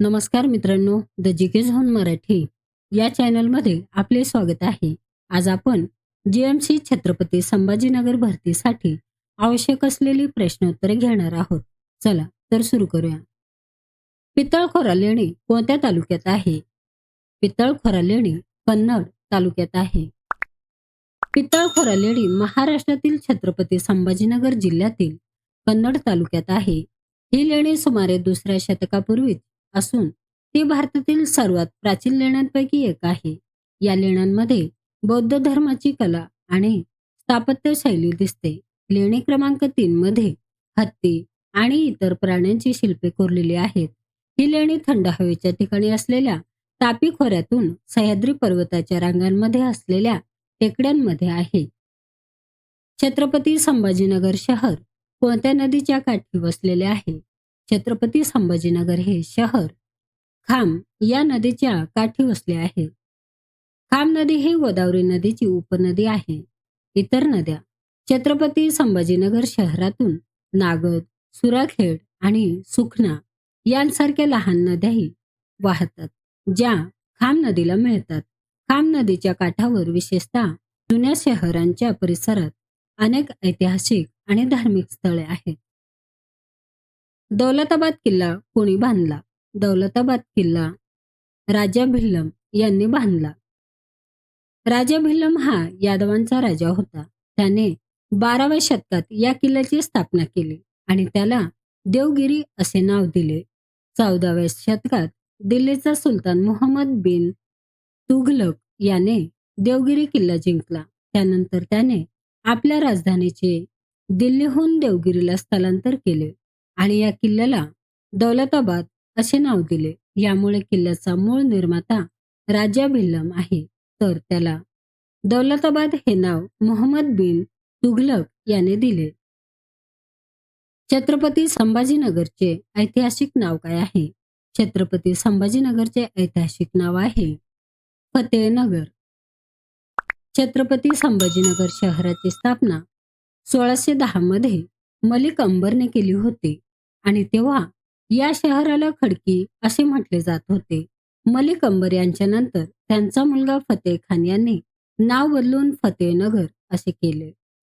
नमस्कार मित्रांनो द जिके झोन मराठी या चॅनलमध्ये आपले स्वागत आहे. आज आपण जीएमसी छत्रपती संभाजीनगर भरतीसाठी आवश्यक असलेली प्रश्नोत्तरे घेणार आहोत. चला तर सुरू करूया. पितळखोरा लेणी कोणत्या तालुक्यात आहे? पितळखोरा लेणी कन्नड तालुक्यात आहे. पितळखोरा लेणी महाराष्ट्रातील छत्रपती संभाजीनगर जिल्ह्यातील कन्नड तालुक्यात आहे. ही लेणी सुमारे दुसऱ्या शतकापूर्वी असून ती भारतातील सर्वात प्राचीन लेण्यांपैकी एक आहे. या लेण्यांमध्ये बौद्ध धर्माची कला आणि स्थापत्य शैली दिसते. लेणी क्रमांक तीन मध्ये हत्ती आणि इतर प्राण्यांची शिल्पे कोरलेली आहेत. ही लेणी थंड हवेच्या ठिकाणी असलेल्या तापी खोऱ्यातून सह्याद्री पर्वताच्या रांगांमध्ये असलेल्या टेकड्यांमध्ये आहे. छत्रपती संभाजीनगर शहर कोणत्या नदीच्या काठी वसलेले आहे? छत्रपती संभाजीनगर हे शहर खाम या नदीच्या काठी वसले आहे. खाम नदी ही गोदावरी नदीची उपनदी आहे. इतर नद्या छत्रपती संभाजीनगर शहरातून नागद सुराखेड आणि सुखना यांसारख्या लहान नद्याही वाहतात ज्या खाम नदीला मिळतात. खाम नदीच्या काठावर विशेषतः जुन्या शहरांच्या परिसरात अनेक ऐतिहासिक आणि धार्मिक स्थळे आहेत. दौलताबाद किल्ला कोणी बांधला? दौलताबाद किल्ला राजा भिल्लम यांनी बांधला. राजा भिल्लम हा यादवांचा राजा होता. त्याने बाराव्या शतकात या किल्ल्याची स्थापना केली आणि त्याला देवगिरी असे नाव दिले. चौदाव्या शतकात दिल्लीचा सुलतान मोहम्मद बिन तुघलक याने देवगिरी किल्ला जिंकला. त्यानंतर त्याने आपल्या राजधानीचे दिल्लीहून देवगिरीला स्थलांतर केले. आणि या किल्ल्याला दौलताबाद असे नाव दिले. यामुळे किल्ल्याचा मूळ निर्माता राजा भिल्लम आहे. तर त्याला दौलताबाद हे नाव मोहम्मद बिन तुघलक याने दिले. छत्रपती संभाजीनगरचे ऐतिहासिक नाव काय आहे? छत्रपती संभाजीनगरचे ऐतिहासिक नाव आहे फतेहनगर. छत्रपती संभाजीनगर शहराची स्थापना सोळाशे दहा मध्ये मलिक अंबरने केली होती. आणि तेव्हा या शहराला खडकी असे म्हटले जात होते. मलिक अंबर यांच्या नंतर त्यांचा मुलगा फतेह खान यांनी नाव बदलून फतेहनगर असे केले.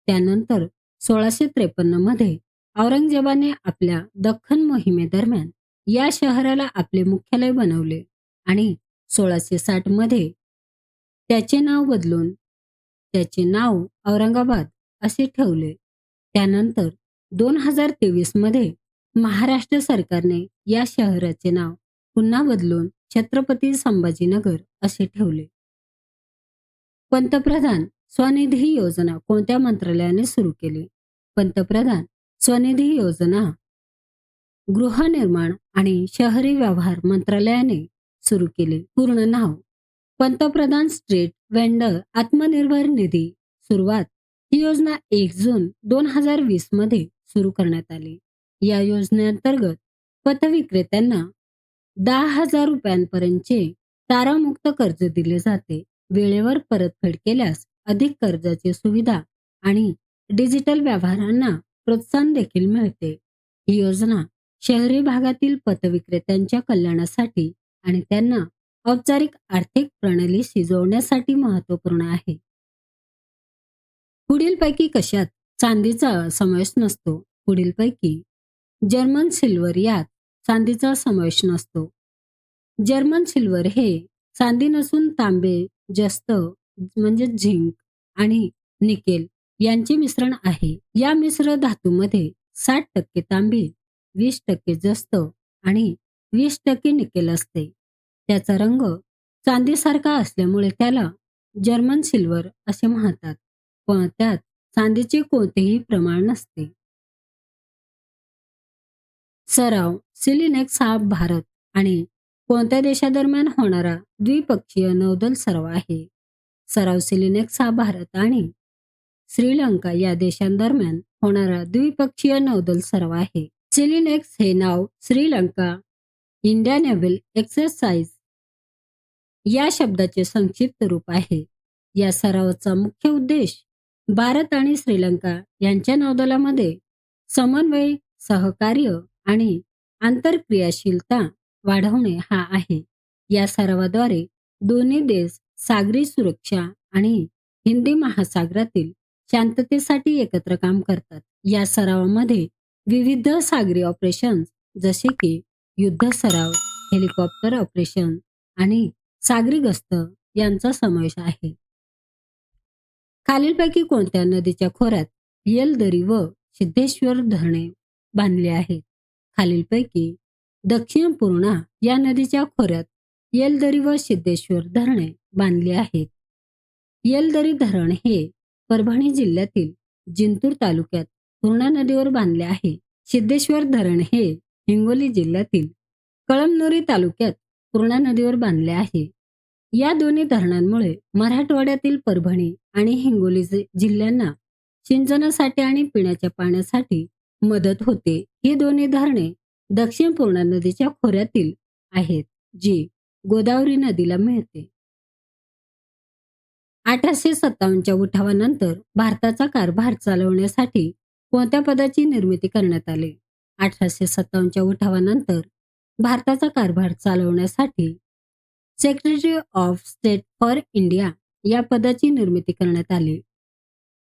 त्यानंतर सोळाशे त्रेपन्नमध्ये औरंगजेबाने आपल्या दख्खन मोहिमेदरम्यान या शहराला आपले मुख्यालय बनवले आणि सोळाशे साठमध्ये त्याचे नाव बदलून त्याचे नाव औरंगाबाद असे ठेवले. त्यानंतर दोन हजार तेवीसमध्ये महाराष्ट्र सरकारने या शहराचे नाव पुन्हा बदलून छत्रपती संभाजीनगर असे ठेवले. पंतप्रधान स्वनिधी योजना कोणत्या मंत्रालयाने सुरू केली? पंतप्रधान स्वनिधी योजना गृहनिर्माण आणि शहरी व्यवहार मंत्रालयाने सुरू केले. पूर्ण नाव पंतप्रधान स्ट्रीट वेंडर आत्मनिर्भर निधी सुरुवात ही योजना एक जून दोन हजार वीसमध्ये सुरू करण्यात आली. या योजनेअंतर्गत पथविक्रेत्यांना दहा हजार रुपयांपर्यंतचे तारामुक्त कर्ज दिले जाते. वेळेवर परतफेड केल्यास अधिक कर्जाची सुविधा आणि डिजिटल व्यवहारांना प्रोत्साहन देखील मिळते. ही योजना शहरी भागातील पथविक्रेत्यांच्या कल्याणासाठी आणि त्यांना औपचारिक आर्थिक प्रणाली शिजवण्यासाठी महत्त्वपूर्ण आहे. पुढीलपैकी कशात चांदीचा समावेश नसतो. पुढीलपैकी जर्मन सिल्वर यात चांदीचा समावेश नसतो. जर्मन सिल्वर हे चांदी नसून तांबे जस्त म्हणजे झिंक आणि निकेल यांचे मिश्रण आहे. या मिश्र धातूमध्ये साठ टक्के तांबे वीस टक्के जस्त आणि वीस टक्के निकेल असते. त्याचा रंग चांदीसारखा असल्यामुळे त्याला जर्मन सिल्वर असे म्हणतात पण त्यात चांदीचे कोणतेही प्रमाण नसते. सराव सिलिनेक्स हा भारत आणि कोणत्या देशादरम्यान होणारा द्विपक्षीय नौदल सराव आहे? सराव सिलिनेक्स हा भारत आणि श्रीलंका या देशांदरम्यान होणारा द्विपक्षीय नौदल सराव आहे. सिलिनेक्स हे नाव श्रीलंका इंडिया नेव्हल एक्सरसाइज या शब्दाचे संक्षिप्त रूप आहे. या सरावाचा मुख्य उद्देश भारत आणि श्रीलंका यांच्या नौदलामध्ये समन्वय सहकार्य आणि आंतरक्रियाशीलता वाढवणे हा आहे. या सरावाद्वारे दोन्ही देश सागरी सुरक्षा आणि हिंदी महासागरातील शांततेसाठी एकत्र काम करतात. या सरावामध्ये विविध सागरी ऑपरेशन्स जसे की युद्ध सराव हेलिकॉप्टर ऑपरेशन आणि सागरी गस्त यांचा समावेश आहे. खालीलपैकी कोणत्या नदीच्या खोऱ्यात येलदरी व सिद्धेश्वर धरणे बांधली आहेत? खालीलपैकी दक्षिण पूर्णा या नदीच्या खोऱ्यात येलदरी व सिद्धेश्वर धरणे बांधली आहेत. येलदरी धरण हे परभणी जिल्ह्यातील जिंतूर तालुक्यात पूर्णा नदीवर बांधले आहे. सिद्धेश्वर धरण हे हिंगोली जिल्ह्यातील कळमनुरी तालुक्यात पूर्णा नदीवर बांधले आहे. या दोन्ही धरणांमुळे मराठवाड्यातील परभणी आणि हिंगोली जिल्ह्यांना सिंचनासाठी आणि पिण्याच्या पाण्यासाठी मदत होते. ही दोन्ही धरणे दक्षिण पूर्णा नदीच्या खोऱ्यातील आहेत जी गोदावरी नदीला मिळते. अठराशे सत्तावन्नच्या उठावानंतर भारताचा कारभार चालवण्यासाठी कोणत्या पदाची निर्मिती करण्यात आली? अठराशे सत्तावन्नच्या उठावानंतर भारताचा कारभार चालवण्यासाठी secretary of state for India या पदाची निर्मिती करण्यात आली.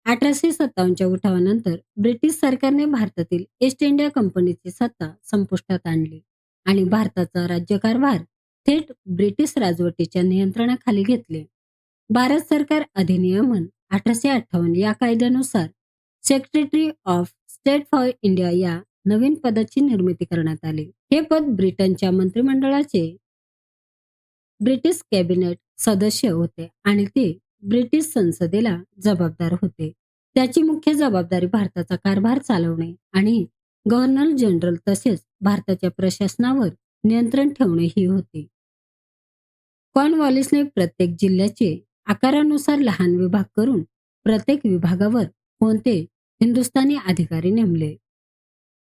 अठराशे सत्तावन्नच्या उठावानंतर ब्रिटिश सरकारने भारतातील ईस्ट इंडिया कंपनीची सत्ता संपुष्टात आणली आणि भारताचा राज्यकारभार थेट ब्रिटिश राजवटीच्या नियंत्रणाखाली घेतले. भारत सरकार अधिनियमन अठराशे अठ्ठावन्न या कायद्यानुसार secretary of state for India या नवीन पदाची निर्मिती करण्यात आली. हे पद ब्रिटनच्या मंत्रिमंडळाचे ब्रिटिश कॅबिनेट सदस्य होते आणि ते ब्रिटिश संसदेला जबाबदार होते. त्याची मुख्य जबाबदारी भारताचा कारभार चालवणे आणि गव्हर्नर जनरल तसेच भारताच्या प्रशासनावर नियंत्रण ठेवणे ही होती. कॉर्नवॉलिसने प्रत्येक जिल्ह्याचे आकारानुसार लहान विभाग करून प्रत्येक विभागावर कोणते हिंदुस्थानी अधिकारी नेमले?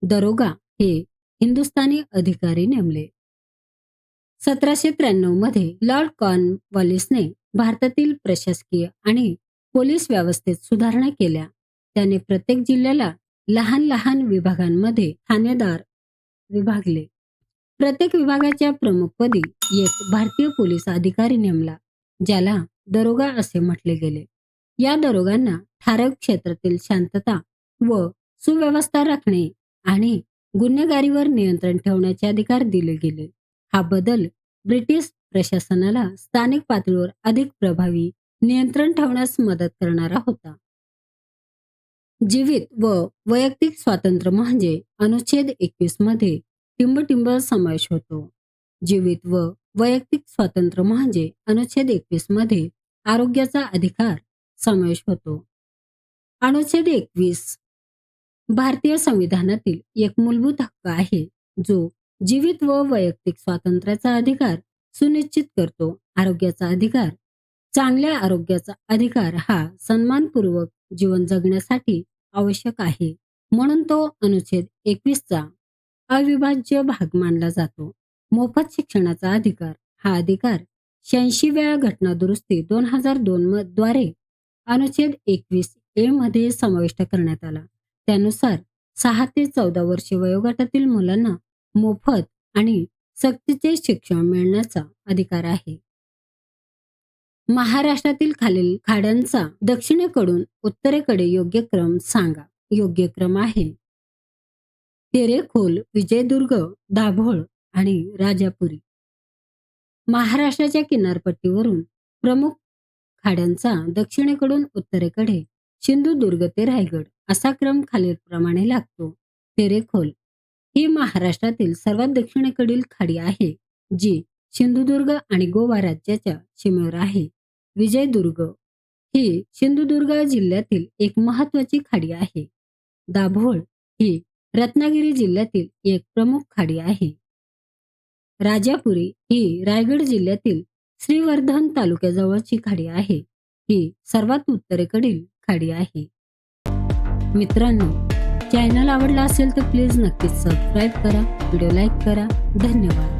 दरोगा हे हिंदुस्थानी अधिकारी नेमले. सतराशे त्र्याण्णवमध्ये लॉर्ड कॉर्नवॉलिसने भारतातील प्रशासकीय आणि पोलीस व्यवस्थेत सुधारणा केल्या. त्याने प्रत्येक जिल्ह्याला लहान लहान विभागांमध्ये ठाणेदार विभागले. प्रत्येक विभागाच्या प्रमुखपदी एक भारतीय पोलीस अधिकारी नेमला ज्याला दरोगा असे म्हटले गेले. या दरोगांना ठारक क्षेत्रातील शांतता व सुव्यवस्था राखणे आणि गुन्हेगारीवर नियंत्रण ठेवण्याचे अधिकार दिले गेले. हा बदल ब्रिटिश प्रशासनाला स्थानिक पातळीवर अधिक प्रभावी नियंत्रण ठेवण्यास मदत करणारा होता. जीवित व वैयक्तिक स्वातंत्र्य म्हणजे अनुच्छेद एकवीसमध्ये टिंबटिंब समावेश होतो. जीवित व वैयक्तिक स्वातंत्र्य म्हणजे अनुच्छेद एकवीसमध्ये आरोग्याचा अधिकार समावेश होतो. अनुच्छेद एकवीस भारतीय संविधानातील एक मूलभूत हक्क आहे जो जीवित व वैयक्तिक स्वातंत्र्याचा अधिकार सुनिश्चित करतो. आरोग्याचा अधिकार. चांगल्या आरोग्याचा अधिकार हा सन्मानपूर्वक जीवन जगण्यासाठी आवश्यक आहे. म्हणून तो अनुच्छेद एकवीसचा अविभाज्य भाग मानला जातो. मोफत शिक्षणाचा अधिकार हा अधिकार शहाऐंशीव्या घटना दुरुस्ती दोन हजार दोन द्वारे अनुच्छेद एकवीस ए मध्ये समाविष्ट करण्यात आला. त्यानुसार सहा ते चौदा वर्षे वयोगटातील मुलांना मोफत आणि सक्तीचे शिक्षण मिळण्याचा अधिकार आहे. महाराष्ट्रातील खालील खाड्यांचा दक्षिणेकडून उत्तरेकडे योग्य क्रम सांगा. योग्य क्रम आहे. तेरेखोल विजयदुर्ग दाभोळ आणि राजापुरी. महाराष्ट्राच्या किनारपट्टीवरून प्रमुख खाड्यांचा दक्षिणेकडून उत्तरेकडे सिंधुदुर्ग ते रायगड असा क्रम खालीलप्रमाणे लागतो. तेरेखोल ही महाराष्ट्रातील सर्वात दक्षिणेकडील खाडी आहे जी सिंधुदुर्ग आणि गोवा राज्याच्या सीमेवर आहे. विजयदुर्ग ही सिंधुदुर्ग जिल्ह्यातील एक महत्वाची खाडी आहे. दाभोळ ही रत्नागिरी जिल्ह्यातील एक प्रमुख खाडी आहे. राजापुरी ही रायगड जिल्ह्यातील श्रीवर्धन तालुक्याजवळची खाडी आहे. ही सर्वात उत्तरेकडील खाडी आहे. मित्रांनो चॅनल आवडला असेल तर प्लीज नक्कीच सबस्क्राईब करा व्हिडिओ लाईक करा. धन्यवाद.